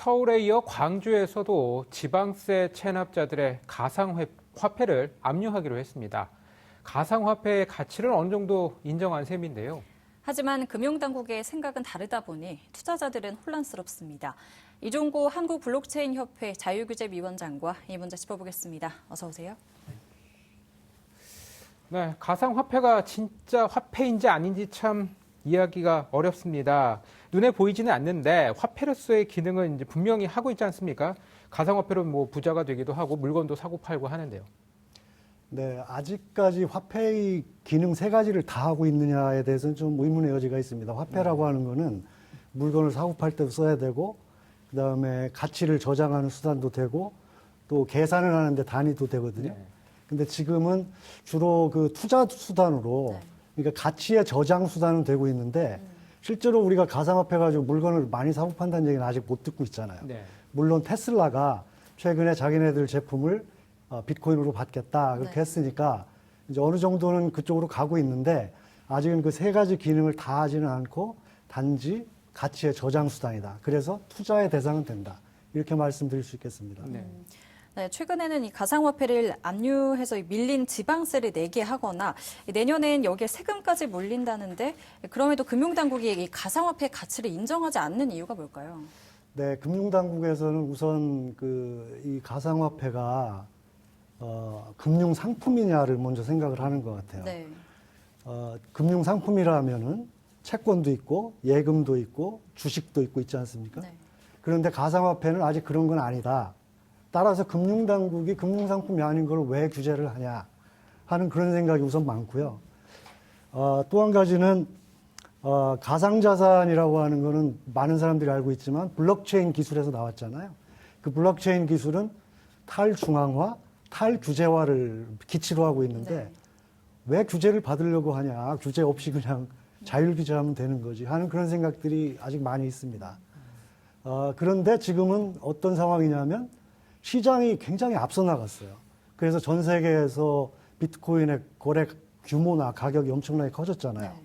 서울에 이어 광주에서도 지방세 체납자들의 가상 화폐를 압류하기로 했습니다. 가상 화폐의 가치를 어느 정도 인정한 셈인데요. 하지만 금융당국의 생각은 다르다 보니 투자자들은 혼란스럽습니다. 이종고 한국블록체인협회 자유규제위원장과 이 문제 짚어보겠습니다. 어서 오세요. 네, 가상화폐가 진짜 화폐인지 아닌지 참 이야기가 어렵습니다. 눈에 보이지는 않는데 화폐로서의 기능은 이제 분명히 하고 있지 않습니까? 가상화폐로 뭐 부자가 되기도 하고 물건도 사고 팔고 하는데요. 네, 아직까지 화폐의 기능 세 가지를 다 하고 있느냐에 대해서는 좀 의문의 여지가 있습니다. 화폐라고 하는 거는 물건을 사고 팔 때도 써야 되고, 그 다음에 가치를 저장하는 수단도 되고, 또 계산을 하는데 단위도 되거든요. 네. 근데 지금은 주로 그 투자 수단으로, 네. 그러니까 가치의 저장 수단은 되고 있는데, 실제로 우리가 가상화폐 가지고 물건을 많이 사고 판다는 얘기는 아직 못 듣고 있잖아요. 네. 물론 테슬라가 최근에 자기네들 제품을 어, 비트코인으로 받겠다 그렇게 네. 했으니까 이제 어느 정도는 그쪽으로 가고 있는데 아직은 그 세 가지 기능을 다 하지는 않고 단지 가치의 저장 수단이다. 그래서 투자의 대상은 된다. 이렇게 말씀드릴 수 있겠습니다. 네. 네, 최근에는 이 가상화폐를 압류해서 이 밀린 지방세를 내게 하거나 이 내년엔 여기에 세금까지 물린다는데 그럼에도 금융당국이 이 가상화폐 가치를 인정하지 않는 이유가 뭘까요? 네, 금융당국에서는 우선 그 이 가상화폐가 어, 금융 상품이냐를 먼저 생각을 하는 것 같아요. 네. 어, 금융 상품이라면은 채권도 있고 예금도 있고 주식도 있고 있지 않습니까? 네. 그런데 가상화폐는 아직 그런 건 아니다. 따라서 금융당국이 금융상품이 아닌 걸 왜 규제를 하냐 하는 그런 생각이 우선 많고요. 어, 또 한 가지는 어, 가상자산이라고 하는 거는 많은 사람들이 알고 있지만 블록체인 기술에서 나왔잖아요. 그 블록체인 기술은 탈중앙화, 탈규제화를 기치로 하고 있는데 네. 왜 규제를 받으려고 하냐. 규제 없이 그냥 자율규제하면 되는 거지 하는 그런 생각들이 아직 많이 있습니다. 어, 그런데 지금은 어떤 상황이냐면 시장이 굉장히 앞서 나갔어요. 그래서 전 세계에서 비트코인의 거래 규모나 가격이 엄청나게 커졌잖아요. 네.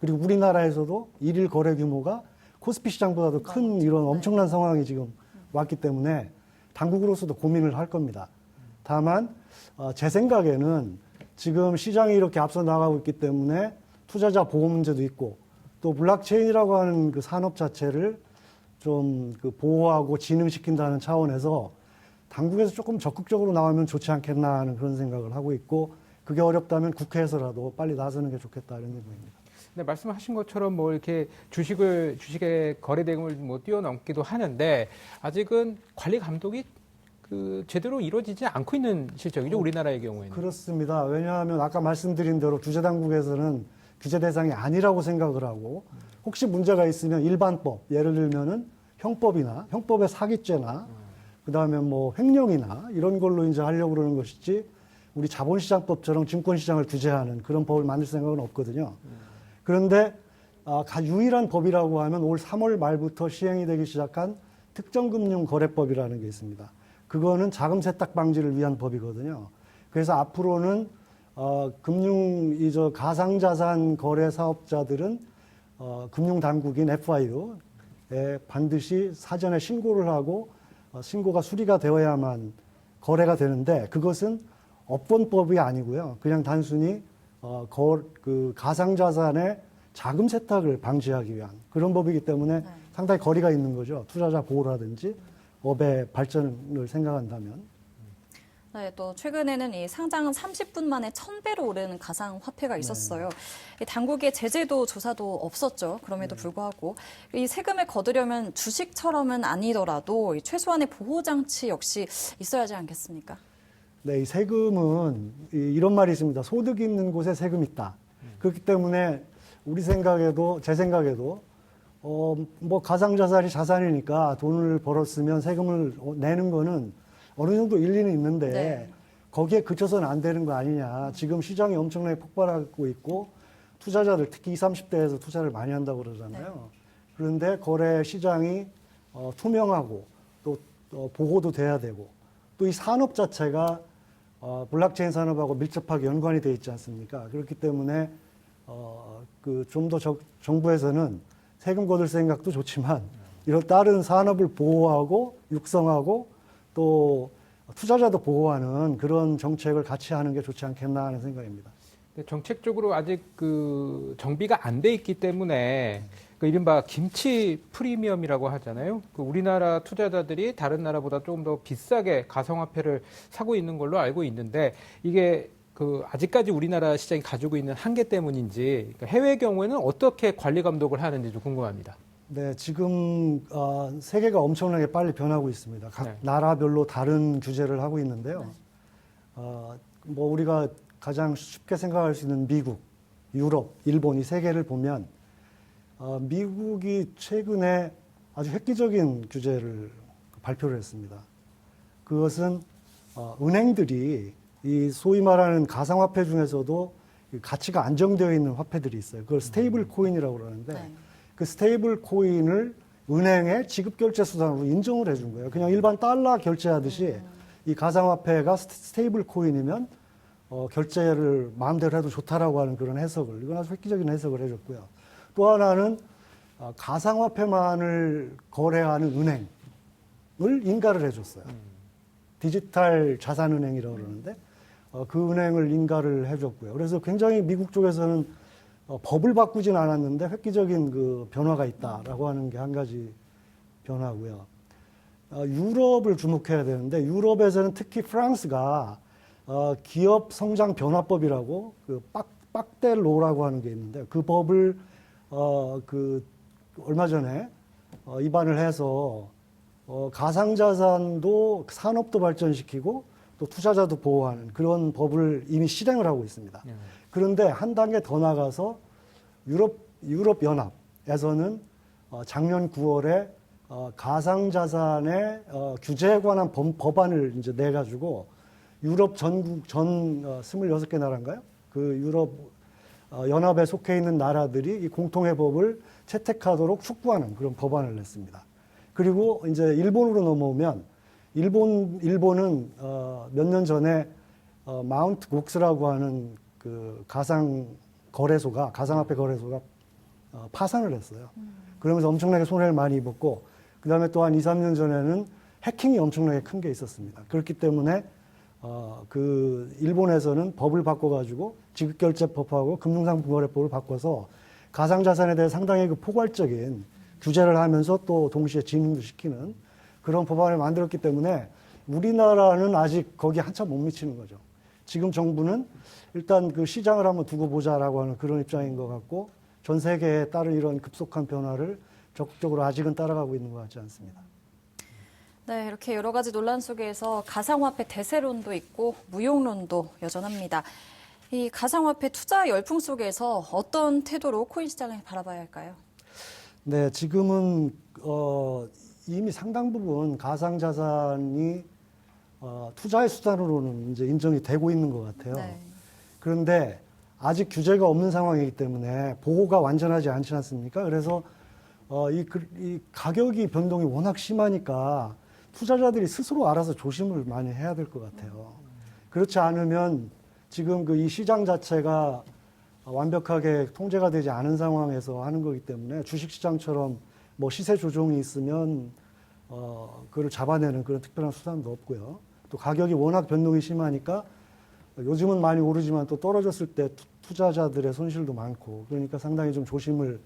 그리고 우리나라에서도 일일 거래 규모가 코스피 시장보다도 큰 이런 엄청난 상황이 지금 왔기 때문에 당국으로서도 고민을 할 겁니다. 다만 어, 제 생각에는 지금 시장이 이렇게 앞서 나가고 있기 때문에 투자자 보호 문제도 있고 또 블록체인이라고 하는 그 산업 자체를 좀 그 보호하고 진흥시킨다는 차원에서 당국에서 조금 적극적으로 나오면 좋지 않겠나 하는 그런 생각을 하고 있고 그게 어렵다면 국회에서라도 빨리 나서는 게 좋겠다 이런 생각입니다. 네, 말씀하신 것처럼 뭐 이렇게 주식을 주식의 거래 대금을 뭐 뛰어넘기도 하는데 아직은 관리 감독이 그 제대로 이루어지지 않고 있는 실정이죠 우리나라의 경우에는. 그렇습니다. 왜냐하면 아까 말씀드린 대로 규제 당국에서는 규제 대상이 아니라고 생각을 하고 혹시 문제가 있으면 일반법 예를 들면은 형법이나 형법의 사기죄나 그 다음에 뭐 횡령이나 이런 걸로 이제 하려고 그러는 것이지 우리 자본시장법처럼 증권시장을 규제하는 그런 법을 만들 생각은 없거든요. 그런데 아, 가- 유일한 법이라고 하면 올 3월 말부터 시행이 되기 시작한 특정금융거래법이라는 게 있습니다. 그거는 자금 세탁 방지를 위한 법이거든요. 그래서 앞으로는 어, 금융 이저 가상자산 거래 사업자들은 어, 금융 당국인 FIU에 반드시 사전에 신고를 하고 어, 신고가 수리가 되어야만 거래가 되는데 그것은 업권법이 아니고요. 그냥 단순히 어, 거, 그 가상자산의 자금 세탁을 방지하기 위한 그런 법이기 때문에 네. 상당히 거리가 있는 거죠. 투자자 보호라든지 업의 발전을 생각한다면. 네, 또 최근에는 이 상장은 30분 만에 1000배로 오르는 가상 화폐가 있었어요. 이 당국의 제재도 조사도 없었죠. 그럼에도 불구하고 이 세금을 거두려면 주식처럼은 아니더라도 이 최소한의 보호 장치 역시 있어야 하지 않겠습니까? 네, 이 세금은 이- 이런 말이 있습니다. 소득 있는 곳에 세금 있다. 그렇기 때문에 우리 생각에도 제 생각에도 어, 뭐 가상자산이 자산이니까 돈을 벌었으면 세금을 어, 내는 거는 어느 정도 일리는 있는데 네. 거기에 그쳐서는 안 되는 거 아니냐. 지금 시장이 엄청나게 폭발하고 있고 투자자들 특히 20, 30대에서 투자를 많이 한다고 그러잖아요. 그런데 거래 시장이 어, 투명하고 또 어, 보호도 돼야 되고 또 이 산업 자체가 어, 블록체인 산업하고 밀접하게 연관이 돼 있지 않습니까? 그렇기 때문에 어, 그 좀 더 정부에서는 세금 거둘 생각도 좋지만 이런 다른 산업을 보호하고 육성하고 또 투자자도 보호하는 그런 정책을 같이 하는 게 좋지 않겠나 하는 생각입니다. 정책적으로 아직 그 정비가 안 돼 있기 때문에 그 이른바 김치 프리미엄이라고 하잖아요. 그 우리나라 투자자들이 다른 나라보다 조금 더 비싸게 가상화폐를 사고 있는 걸로 알고 있는데 이게 그 아직까지 우리나라 시장이 가지고 있는 한계 때문인지 그러니까 해외 경우에는 어떻게 관리 감독을 하는지 좀 궁금합니다. 네, 지금 어, 세계가 엄청나게 빨리 변하고 있습니다. 각 네. 나라별로 다른 규제를 하고 있는데요. 어, 뭐 우리가 가장 쉽게 생각할 수 있는 미국, 유럽, 일본 이 세 개를 보면 어, 미국이 최근에 아주 획기적인 규제를 발표를 했습니다. 그것은 어, 은행들이 이 소위 말하는 가상화폐 중에서도 이 가치가 안정되어 있는 화폐들이 있어요. 그걸 스테이블 코인이라고 그러는데 네. 그 스테이블 코인을 은행의 지급 결제 수단으로 인정을 해준 거예요. 그냥 일반 달러 결제하듯이 이 가상화폐가 스- 스테이블 코인이면 어, 결제를 마음대로 해도 좋다라고 하는 그런 해석을 이건 아주 획기적인 해석을 해줬고요. 또 하나는 어, 가상화폐만을 거래하는 은행을 인가를 해줬어요. 디지털 자산은행이라고 그러는데 어, 그 은행을 인가를 해줬고요. 그래서 굉장히 미국 쪽에서는 어, 법을 바꾸진 않았는데 획기적인 그 변화가 있다라고 하는 게 한 가지 변화고요. 어, 유럽을 주목해야 되는데 유럽에서는 특히 프랑스가 어, 기업 성장 변화법이라고 그 빡, 빡델로라고 하는 게 있는데 그 법을 어, 그 얼마 전에 어, 입안을 해서 어, 가상자산도 산업도 발전시키고 또 투자자도 보호하는 그런 법을 이미 실행을 하고 있습니다. 그런데 한 단계 더 나가서 유럽 유럽 연합에서는 어, 작년 9월에 어, 가상 자산의 어, 규제에 관한 법, 법안을 이제 내 가지고 유럽 전국 전 어, 26개 나라인가요? 그 유럽 어, 연합에 속해 있는 나라들이 이 공통의 법을 채택하도록 촉구하는 그런 법안을 냈습니다. 그리고 이제 일본으로 넘어오면 일본 일본은 어, 몇년 전에 어, 마운트 곡스라고 하는 그 가상 거래소가 가상화폐 거래소가 어, 파산을 했어요. 그러면서 엄청나게 손해를 많이 입었고 그다음에 또 한 2, 3년 전에는 해킹이 엄청나게 큰 게 있었습니다. 그렇기 때문에 어, 그 일본에서는 법을 바꿔 가지고 지급결제법하고 금융상품거래법을 바꿔서 가상자산에 대해 상당히 그 포괄적인 규제를 하면서 또 동시에 진흥도 시키는 그런 법안을 만들었기 때문에 우리나라는 아직 거기 한참 못 미치는 거죠. 지금 정부는 일단 그 시장을 한번 두고 보자라고 하는 그런 입장인 것 같고 전 세계에 따른 이런 급속한 변화를 적극적으로 아직은 따라가고 있는 것 같지 않습니다. 네, 이렇게 여러 가지 논란 속에서 가상화폐 대세론도 있고 무용론도 여전합니다. 이 가상화폐 투자 열풍 속에서 어떤 태도로 코인 시장을 바라봐야 할까요? 네, 지금은 어, 이미 상당 부분 가상 자산이 어, 투자의 수단으로는 이제 인정이 되고 있는 것 같아요. 네. 그런데 아직 규제가 없는 상황이기 때문에 보호가 완전하지 않지 않습니까? 그래서 어, 이, 그- 이 가격이 변동이 워낙 심하니까 투자자들이 스스로 알아서 조심을 많이 해야 될 것 같아요. 그렇지 않으면 지금 그 이 시장 자체가 완벽하게 통제가 되지 않은 상황에서 하는 거기 때문에 주식시장처럼 뭐 시세 조정이 있으면 어, 그걸 잡아내는 그런 특별한 수단도 없고요. 또 가격이 워낙 변동이 심하니까 요즘은 많이 오르지만 또 떨어졌을 때 투- 투자자들의 손실도 많고 그러니까 상당히 좀 조심을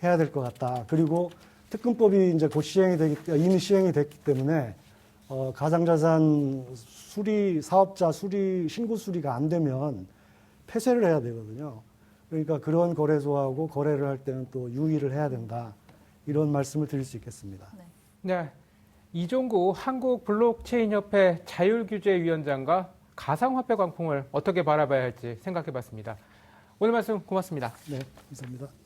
해야 될 것 같다. 그리고 특금법이 이제 곧 시행이 되기 이미 시행이 됐기 때문에 어, 가상자산 수리 사업자 수리 신고 수리가 안 되면 폐쇄를 해야 되거든요. 그러니까 그런 거래소하고 거래를 할 때는 또 유의를 해야 된다. 이런 말씀을 드릴 수 있겠습니다. 네. 이종구 한국 블록체인 협회 자율규제위원장과 가상화폐 광풍을 어떻게 바라봐야 할지 생각해 봤습니다. 오늘 말씀 고맙습니다. 네, 감사합니다.